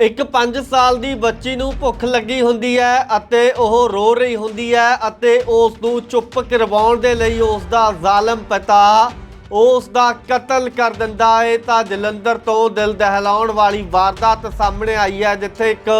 ਇੱਕ 5 ਸਾਲ ਦੀ ਬੱਚੀ ਨੂੰ ਭੁੱਖ ਲੱਗੀ ਹੁੰਦੀ ਹੈ ਅਤੇ ਉਹ ਰੋ ਰਹੀ ਹੁੰਦੀ ਹੈ ਅਤੇ ਉਸ ਨੂੰ ਚੁੱਪ ਕਰਵਾਉਣ ਦੇ ਲਈ ਉਸ ਦਾ ਜ਼ਾਲਮ ਪਿਤਾ, ਉਸ ਦਾ ਕਤਲ ਕਰ ਦਿੰਦਾ ਹੈ। ਤਾਂ ਜਲੰਧਰ ਤੋਂ ਦਿਲ ਦਹਿਲਾਉਣ ਵਾਲੀ ਵਾਰਦਾਤ ਸਾਹਮਣੇ ਆਈ ਹੈ, ਜਿੱਥੇ ਇੱਕ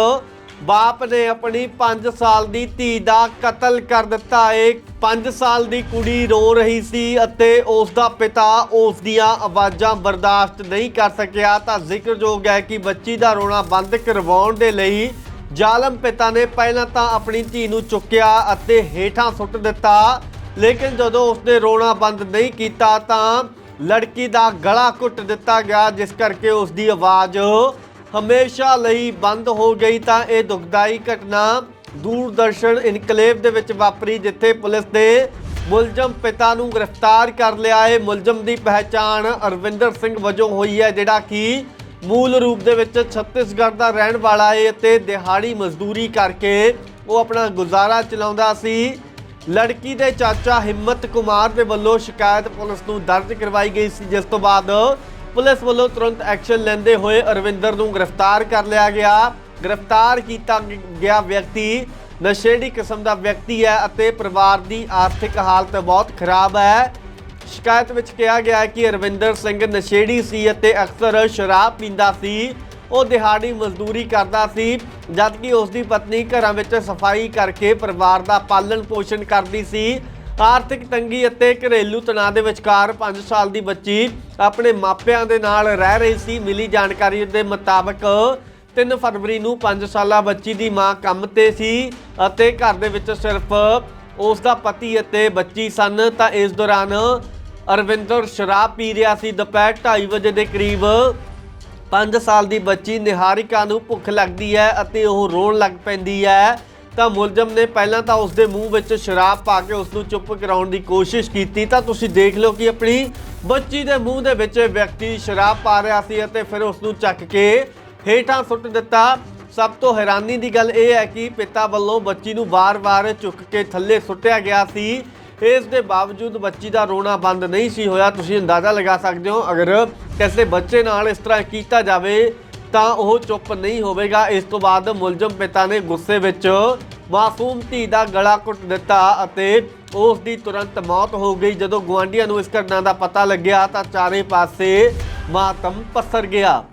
ਬਾਪ ਨੇ ਆਪਣੀ 5 ਸਾਲ ਦੀ ਧੀ ਦਾ ਕਤਲ ਕਰ ਦਿੱਤਾ। ਹੈ 5 ਸਾਲ ਦੀ ਕੁੜੀ ਰੋ ਰਹੀ ਸੀ ਅਤੇ ਉਸ ਦਾ ਪਿਤਾ ਉਸ ਦੀਆਂ ਆਵਾਜ਼ਾਂ ਬਰਦਾਸ਼ਤ ਨਹੀਂ ਕਰ ਸਕਿਆ। ਤਾਂ ਜ਼ਿਕਰਯੋਗ ਹੈ ਕਿ ਬੱਚੀ ਦਾ ਰੋਣਾ ਬੰਦ ਕਰਵਾਉਣ ਦੇ ਲਈ ਜ਼ਾਲਮ ਪਿਤਾ ਨੇ ਪਹਿਲਾਂ ਤਾਂ ਆਪਣੀ ਧੀ ਨੂੰ ਚੁੱਕਿਆ ਅਤੇ ਹੇਠਾਂ ਸੁੱਟ ਦਿੱਤਾ। ਲੇਕਿਨ ਜਦੋਂ ਉਸਨੇ ਰੋਣਾ ਬੰਦ ਨਹੀਂ ਕੀਤਾ ਤਾਂ ਲੜਕੀ ਦਾ ਗਲਾ ਘੁੱਟ ਦਿੱਤਾ ਗਿਆ, ਜਿਸ ਕਰਕੇ ਉਸ ਦੀ ਆਵਾਜ਼ ਹਮੇਸ਼ਾ ਲਈ ਬੰਦ ਹੋ ਗਈ ਤਾਂ ਇਹ ਦੁਖਦਾਈ ਘਟਨਾ ਦੂਰਦਰਸ਼ਨ ਇਨਕਲੇਵ ਦੇ ਵਿੱਚ ਵਾਪਰੀ, ਜਿੱਥੇ ਪੁਲਿਸ ਨੇ ਮੁਲਜ਼ਮ ਪਿਤਾ ਨੂੰ ਗ੍ਰਿਫਤਾਰ ਕਰ ਲਿਆ। ਹੈ ਮੁਲਜ਼ਮ ਦੀ ਪਹਿਚਾਣ ਅਰਵਿੰਦਰ ਸਿੰਘ ਵਜੋਂ ਹੋਈ ਹੈ, ਜਿਹੜਾ ਕਿ ਮੂਲ ਰੂਪ ਦੇ ਵਿੱਚ ਛੱਤੀਸਗੜ੍ਹ ਦਾ ਰਹਿਣ ਵਾਲਾ ਹੈ ਅਤੇ ਦਿਹਾੜੀ ਮਜ਼ਦੂਰੀ ਕਰਕੇ ਉਹ ਆਪਣਾ ਗੁਜ਼ਾਰਾ ਚਲਾਉਂਦਾ ਸੀ। ਲੜਕੀ ਦੇ ਚਾਚਾ ਹਿੰਮਤ ਕੁਮਾਰ ਦੇ ਵੱਲੋਂ ਸ਼ਿਕਾਇਤ ਪੁਲਿਸ ਨੂੰ ਦਰਜ ਕਰਵਾਈ ਗਈ ਸੀ, ਜਿਸ ਤੋਂ ਬਾਅਦ ਪੁਲਿਸ ਵੱਲੋਂ ਤੁਰੰਤ ਐਕਸ਼ਨ ਲੈਂਦੇ ਹੋਏ ਅਰਵਿੰਦਰ ਨੂੰ ਗ੍ਰਿਫਤਾਰ ਕਰ ਲਿਆ ਗਿਆ। ਗ੍ਰਿਫਤਾਰ ਕੀਤਾ ਗਿਆ ਵਿਅਕਤੀ ਨਸ਼ੇੜੀ ਕਿਸਮ ਦਾ ਵਿਅਕਤੀ ਹੈ ਅਤੇ ਪਰਿਵਾਰ ਦੀ ਆਰਥਿਕ ਹਾਲਤ ਬਹੁਤ ਖਰਾਬ ਹੈ। ਸ਼ਿਕਾਇਤ ਵਿੱਚ ਕਿਹਾ ਗਿਆ ਹੈ ਕਿ ਅਰਵਿੰਦਰ ਸਿੰਘ ਨਸ਼ੇੜੀ ਸੀ ਅਤੇ ਅਕਸਰ ਸ਼ਰਾਬ ਪੀਂਦਾ ਸੀ। ਉਹ ਦਿਹਾੜੀ ਮਜ਼ਦੂਰੀ ਕਰਦਾ ਸੀ, ਜਦਕਿ ਉਸ ਦੀ ਪਤਨੀ ਘਰਾਂ ਵਿੱਚ ਸਫ਼ਾਈ ਕਰਕੇ ਪਰਿਵਾਰ ਦਾ ਪਾਲਣ ਪੋਸ਼ਣ ਕਰਦੀ ਸੀ। ਆਰਥਿਕ ਤੰਗੀ ਅਤੇ ਘਰੇਲੂ ਤਣਾਅ ਦੇ ਵਿਚਕਾਰ 5 ਸਾਲ ਦੀ ਬੱਚੀ ਆਪਣੇ ਮਾਪਿਆਂ ਦੇ ਨਾਲ ਰਹਿ ਰਹੀ ਸੀ। ਮਿਲੀ ਜਾਣਕਾਰੀ ਦੇ ਮੁਤਾਬਕ 3 ਫਰਵਰੀ ਨੂੰ 5 ਸਾਲਾ ਬੱਚੀ ਦੀ ਮਾਂ ਕੰਮ ਤੇ ਸੀ ਅਤੇ ਘਰ ਦੇ ਵਿੱਚ ਸਿਰਫ ਉਸ ਦਾ ਪਤੀ ਅਤੇ ਬੱਚੀ ਸਨ। ਤਾਂ ਇਸ ਦੌਰਾਨ ਅਰਵਿੰਦਰ ਸ਼ਰਾਬ ਪੀ ਰਿਹਾ ਸੀ। ਦੁਪਹਿਰ 2:30 ਵਜੇ ਦੇ ਕਰੀਬ 5 ਸਾਲ ਦੀ ਬੱਚੀ ਨਿਹਾਰਿਕਾ ਨੂੰ ਭੁੱਖ ਲੱਗਦੀ ਹੈ ਅਤੇ ਉਹ ਰੋਣ ਲੱਗ ਪੈਂਦੀ ਹੈ। ਤਾਂ ਮੁਲਜ਼ਮ ਨੇ ਪਹਿਲਾਂ ਤਾਂ ਉਸ ਦੇ ਮੂੰਹ ਵਿੱਚ ਸ਼ਰਾਬ ਪਾ ਕੇ ਉਸ ਨੂੰ ਚੁੱਪ ਕਰਾਉਣ ਦੀ ਕੋਸ਼ਿਸ਼ ਕੀਤੀ। ਤਾਂ ਤੁਸੀਂ ਦੇਖ ਲਓ ਕਿ ਆਪਣੀ ਬੱਚੀ ਦੇ ਮੂੰਹ ਦੇ ਵਿੱਚ ਵਿਅਕਤੀ ਸ਼ਰਾਬ ਪਾ ਰਿਹਾ ਸੀ ਅਤੇ ਫਿਰ ਉਸ ਨੂੰ ਚੱਕ ਕੇ ਹੇਠਾਂ ਸੁੱਟ ਦਿੱਤਾ। ਸਭ ਤੋਂ ਹੈਰਾਨੀ ਦੀ ਗੱਲ ਇਹ ਹੈ ਕਿ ਪਿਤਾ ਵੱਲੋਂ ਬੱਚੀ ਨੂੰ ਵਾਰ-ਵਾਰ ਚੁੱਕ ਕੇ ਥੱਲੇ ਸੁੱਟਿਆ ਗਿਆ ਸੀ। ਇਸ ਦੇ ਬਾਵਜੂਦ ਬੱਚੀ ਦਾ ਰੋਣਾ ਬੰਦ ਨਹੀਂ ਸੀ ਹੋਇਆ। ਤੁਸੀਂ ਅੰਦਾਜ਼ਾ ਲਗਾ ਸਕਦੇ ਹੋ ਅਗਰ ਕਿਸੇ ਬੱਚੇ ਨਾਲ ਇਸ ਤਰ੍ਹਾਂ ਕੀਤਾ ਜਾਵੇ ਤਾਂ ਉਹ ਚੁੱਪ ਨਹੀਂ ਹੋਵੇਗਾ। ਇਸ ਤੋਂ ਬਾਅਦ ਮੁਲਜ਼ਮ ਪਿਤਾ ਨੇ ਗੁੱਸੇ ਵਿੱਚ ਮਾਸੂਮ ਧੀ ਦਾ ਗਲਾ ਘੁੱਟ ਦਿੱਤਾ ਅਤੇ ਉਸ ਦੀ ਤੁਰੰਤ ਮੌਤ ਹੋ ਗਈ। ਜਦੋਂ ਗੁਆਂਢੀਆਂ ਨੂੰ ਇਸ ਘਟਨਾ ਦਾ ਪਤਾ ਲੱਗਿਆ ਤਾਂ ਚਾਰੇ ਪਾਸੇ ਮਾਤਮ ਪਸਰ ਗਿਆ।